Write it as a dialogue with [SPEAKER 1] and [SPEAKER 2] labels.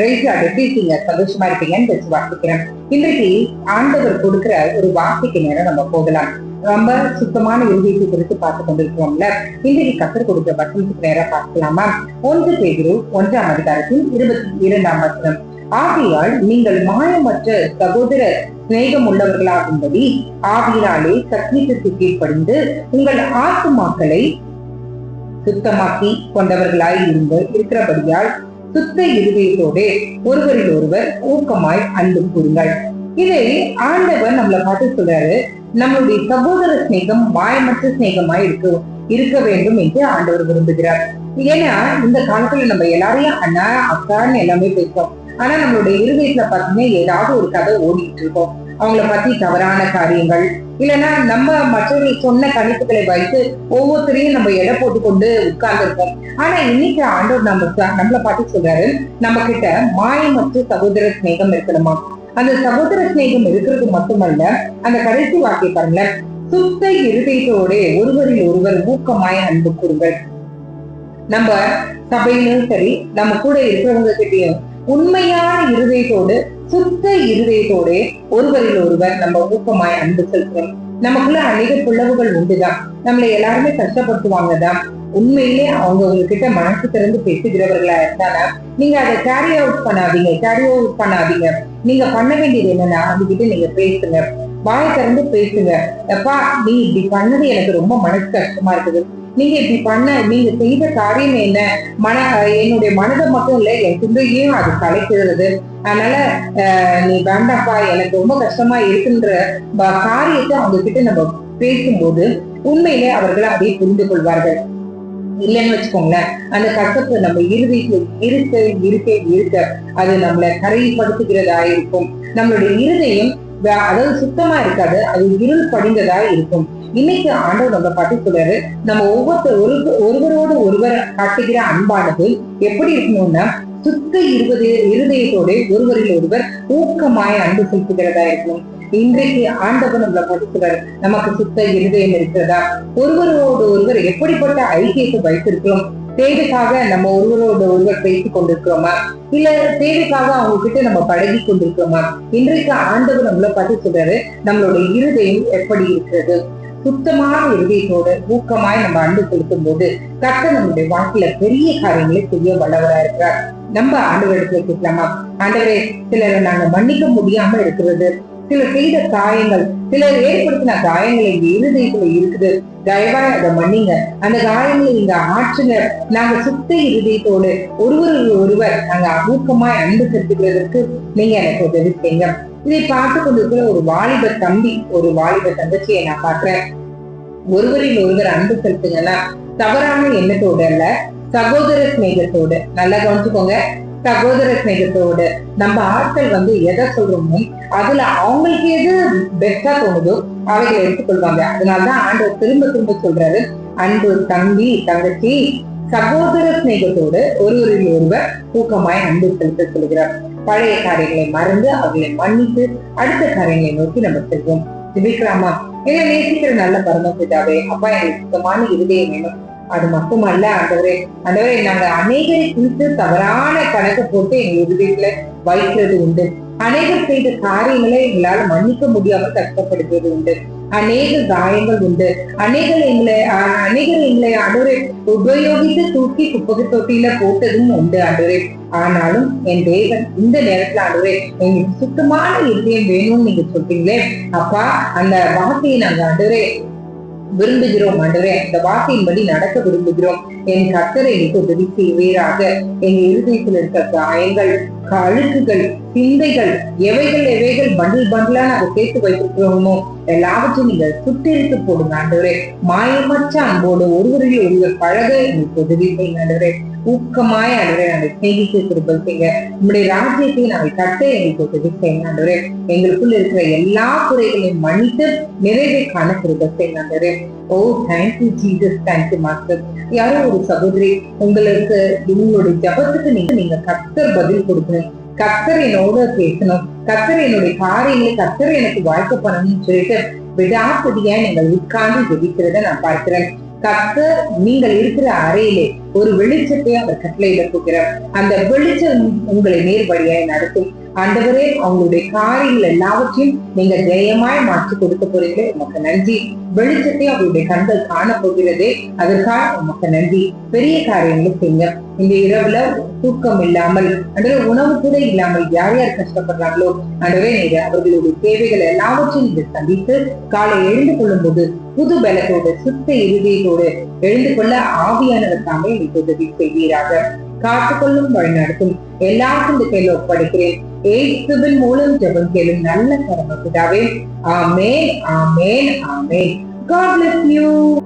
[SPEAKER 1] Rice எப்படி இருக்கீங்க? சந்தோஷமா இருக்கீங்கன்னு வச்சு வாசிக்கிறேன். இன்றைக்கு ஆண்டவர் கொடுக்கிற ஒரு வார்த்தைக்கு நேரம் நம்ம போகலாம். ரொம்ப சுத்தமான இருதயத்தை குறித்து பார்த்து கொண்டிருக்கிறோம்ல இன்றைக்கு கத்தர் கொடுக்கிற வசனத்துக்கு நேரம் பார்க்கலாமா? ஒன்று பேரு ஒன்றாம் அதிகாரத்தின் இருபத்தி இரண்டாம் வசனம். ஆகையால் நீங்கள் மாயமற்ற சகோதர சிநேகம் உள்ளவர்களாகும்படி ஆவியினாலே சத்தியத்திற்கு கீழ்ப்படிந்து உங்கள் ஆத்துமாக்களை சுத்தமாக்கி கொண்டவர்களாய் இருந்து இருக்கிறபடியால் சுத்த இருதயத்தோடு ஒருவரில் ஒருவர் ஊக்கமாய் அன்பு கூறுங்கள். இதை ஆண்டவர் நம்மளை பார்த்து சொல்றாரு நம்மளுடைய சகோதர சிநேகம் மாயமற்ற சிநேகமாய் இருக்கு இருக்க வேண்டும் என்று ஆண்டவர் விரும்புகிறார். ஏன்னா இந்த காலத்துல நம்ம எல்லாரையும் அண்ணா அக்கான்னு எல்லாமே பேசுவோம் ஆனா நம்மளுடைய இருதயத்துல பாத்தீங்கன்னா ஏதாவது ஒரு கதை ஓடிட்டு இருக்கோம். அவங்கள பத்தி தவறான காரியங்கள். இல்லைன்னா நம்ம மற்றவர்கள் சொன்ன கணிப்புகளை வைத்து ஒவ்வொருத்தரையும் நம்ம எடை போட்டு கொண்டு உட்கார்ந்து இருக்கோம் ஆனா இன்னைக்கு ஆண்டவர் நம்ம நம்மளை பார்த்து சொல்றாரு நம்ம கிட்ட மாயமற்ற சகோதர சிநேகம் இருக்கணுமா? அந்த சகோதர சிநேகம் இருக்கிறது மட்டுமல்ல அந்த கடைசி வாக்கை பாருங்க சுத்த இருதயத்தோட ஒருவரில் ஒருவர் ஊக்கமாய் அன்பு கூறுங்கள். நம்ம சபையிலும் சரி நம்ம கூட இருக்கிறவங்க கிட்டயும் உண்மையான இருதயத்தோடு சுத்த இருதயத்தோட ஒருவரில் ஒருவர் நம்ம ஊக்கமாய் அன்பு செலுத்துறோம். நமக்குள்ள அநேக பிளவுகள் உண்டுதான். நம்மளை எல்லாருமே கஷ்டப்படுத்துவாங்க தான். உண்மையிலே அவங்க உங்ககிட்ட மனசு திறந்து பேசுகிறவர்களா இருந்தானா நீங்க அதை கேரி அவுட் பண்ணாதீங்க கேரி அவுட் பண்ணாதீங்க. நீங்க பண்ண வேண்டியது என்னன்னா அவங்க கிட்ட நீங்க பேசுங்க. வாய் திறந்து பேசுங்க. அப்பா நீ இப்படி பண்ணது எனக்கு ரொம்ப மனசு கஷ்டமா இருக்குது. நீங்க இப்படி பண்ண நீங்க செய்த காரியம் என்ன? மன என்னுடைய மனதை மட்டும் இல்ல என் சிந்தையும் அது கலைக்கிறது அதனால நீ வேண்டாப்பா எனக்கு ரொம்ப கஷ்டமா இருக்குன்ற காரியத்தை அவங்க கிட்ட நம்ம பேசும்போது உண்மையிலே அவர்கள் அப்படியே புரிந்து கொள்வார்கள். இல்லைன்னு வச்சுக்கோங்களேன் அந்த கசப்பு நம்ம இறுதிக்கு இருக்க இருக்க இருக்க அது நம்மளை கரைப்படுத்துகிறதா இருக்கும். நம்மளுடைய இருதையும் அதாவது சுத்தமா இருக்காது அது இருள் படிந்ததா இருக்கும். இன்னைக்கு ஆண்டவர் நம்ம பார்த்து சொல்றாரு நம்ம ஒவ்வொருத்தர் ஒரு ஒருவரோடு ஒருவர் காட்டுகிற அன்பானது எப்படி இருக்கணும்னா சுத்த இருபது இருதயத்தோடு ஒருவரில் ஒருவர் ஊக்கமாய் அன்பு செலுத்துகிறதா இருக்கும்? இன்றைக்கு ஆண்டவர் நம்மளை பார்த்து நமக்கு சுத்த இருதயம் இருக்கிறதா? ஒருவரோடு ஒருவர் எப்படிப்பட்ட ஐக்கியத்தை வைத்திருக்கிறோம்? தேவைக்காக நம்ம ஒருவரோட ஒருவர் பேசிக் கொண்டிருக்கிறோமா? இல்ல தேவைக்காக அவங்க கிட்ட நம்ம பழகி கொண்டிருக்கிறோமா? இன்றைக்கு ஆண்டவர் நம்மளை பார்த்து சொல்றாரு நம்மளோட இருதயம் எப்படி இருக்கிறது? சுத்தமான இருதயத்தோடு ஊக்கமாய் நம்ம அன்பு செலுத்தும் போது கத்த நம்முடைய வாழ்க்கையில பெரிய காரியங்களை செய்ய வல்லவரா இருக்கிறார். நம்ம ஆண்டவரிடத்துல கேட்கலாமா? ஆண்டவரே சிலரை நாங்க மன்னிக்க முடியாம இருக்கிறது. சிலர் செய்த காயங்கள் சிலர் ஏற்படுத்தின காயங்களை இருதயத்துல இருக்குது. தயவாய் அதை மன்னிங்க. அந்த காயங்களை நீங்க ஆற்றுங்க. நாங்க சுத்த இருதயத்தோடு ஒருவர் ஒருவர் நாங்க ஊக்கமாய் அன்பு செலுத்துகிறதுக்கு நீங்க எனக்கு உதவி செய்யுங்க. இதை பார்த்து கொண்டிருக்கிற ஒரு வாலிப தம்பி ஒரு வாலிப தங்கச்சியை நான் பாக்குறேன் ஒருவரில் ஒருவர் அன்பு செலுத்துங்கன்னா தவறான எண்ணத்தோடு அல்ல சகோதர சிநேகத்தோடு. நல்லா கவனிச்சுக்கோங்க சகோதர சிநேகத்தோடு. நம்ம ஆட்கள் வந்து எதை சொல்றோமோ அதுல அவங்களுக்கு எது பெஸ்டா தோணுதோ அவைகளை எடுத்துக்கொள்வாங்க. அதனாலதான் ஆண்டவர் திரும்ப திரும்ப சொல்றாரு அன்பு தம்பி தங்கச்சி சகோதர சிநேகத்தோடு ஒருவரில் ஒருவர் ஊக்கமாய் அன்பு செலுத்த சொல்கிறார். பழைய காரியங்களை மறந்து அவர்களை மன்னித்து அடுத்த காரியங்களை நோக்கி நம்ம செல்வோம். ஜிபிக்ராமா என்ன நேசிக்கிற நல்ல பரமபிதாவே அப்பா எனக்கு சுத்தமான இருதயம் வேணும். அது மட்டுமல்ல அந்தவரே ஆண்டவரே நாங்க அநேகரை குறித்து தவறான கணக்கு போட்டு எங்க இருதயத்துல வைக்கிறது உண்டு. அநேகர் செய்த காரியங்களை எங்களால் மன்னிக்க முடியாம கஷ்டப்படுத்துவது உண்டு. அநேக காயங்கள் உண்டு. அநேகர் எங்களை அநேகர் எங்களை ஆண்டவரை உபயோகித்து தூக்கி குப்பகை தொட்டியில போட்டதும் உண்டு ஆண்டவரே ஆனாலும் என் தேவன் இந்த நேரத்துல ஆண்டவரே எங்களுக்கு சுத்தமான இருதயம் வேணும்னு நீங்க சொல்றீங்களே. அப்பா அந்த வார்த்தையை நாங்க ஆண்டவரே விரும்புகிறோம் ஆண்டவரே அந்த வார்த்தையின்படி நடக்க விரும்புகிறோம். என் கத்தரை எனக்கு உதவி செய்வீராக. எங்க இருதயத்தில் இருக்க காயங்கள் அழுக்குகள் சிந்தைகள் எவைகள் எவைகள் பண்டில் பண்டிலான அதை சேர்த்து வைத்திருக்கிறோமோ எல்லாவற்றையும் நீங்கள் சுட்டெடுத்து போடுங்க ஆண்டவரே மாயமற்ற அன்போடு ஒருவரையும் ஒருவர் பழக எங்களுக்கு உதவி செய்யுங்க ஆண்டவரே ஊக்கமாய் ஆண்டவரே நாங்கள் சிநேகித்து திருப்பல் செய்ய உங்களுடைய ராஜ்யத்தை நாங்கள் கட்ட எங்களுக்கு உதவி செய்யுங்க ஆண்டவரே. எங்களுக்குள்ள இருக்கிற எல்லா குறைகளையும் மன்னித்து நிறைவே காண திருப்பல் செய்யுங்க ஆண்டவரே ஓ thank you Jesus thank you master யாரோ ஒரு சகோதரி உங்களுக்கு உங்களுடைய ஜபத்துக்கு நீங்க நீங்க கத்தர் பதில் கொடுக்கணும். கத்தர் என்னோட பேசணும். கத்தர் என்னுடைய காரியங்களை கத்தர் எனக்கு வாழ்க்கை பண்ணணும்னு சொல்லிட்டு விடாப்படியா நீங்கள் உட்கார்ந்து ஜெபிக்கிறத நான் பார்க்கிறேன். கத்தர் நீங்கள் இருக்கிற அறையிலே ஒரு வெளிச்சத்தை அவர் கட்டளையிட போகிறார். அந்த வெளிச்சம் உங்களை நேர்வழியாய் நடத்தும். ஆண்டவரே அவங்களுடைய காரியங்கள் எல்லாவற்றையும் நீங்க ஜெயமாய் மாற்றி கொடுக்க போறீங்களே உமக்கு நன்றி. வெளிச்சத்தை அவருடைய கண்கள் காண போகிறதே. அதற்காக உமக்கு நன்றி. பெரிய காரியங்களை செய்யுங்க. இந்த இரவுல தூக்கம் இல்லாமல் அன்றே உணவு கூட இல்லாமல் யார் யார் கஷ்டப்படுறாங்களோ அன்றவே நீங்க அவர்களுடைய தேவைகள் எல்லாவற்றையும் நீங்க சந்தித்து காலை எழுந்து கொள்ளும் போது புது பலத்தோடு சுத்த இறுதியோடு எழுந்து கொள்ள ஆவியானவர் தாமே நீங்க உதவி செய்வீராக. காத்துக்கொள்ளும் வழிநடத்தும் எல்லாருக்கும் இந்த கையில ஒப்படைக்கிறேன். ஏசுவின் மூலம் ஜெபம் கேளும் நல்ல பரமபிதாவே. ஆமென் ஆமென் ஆமென். God bless you.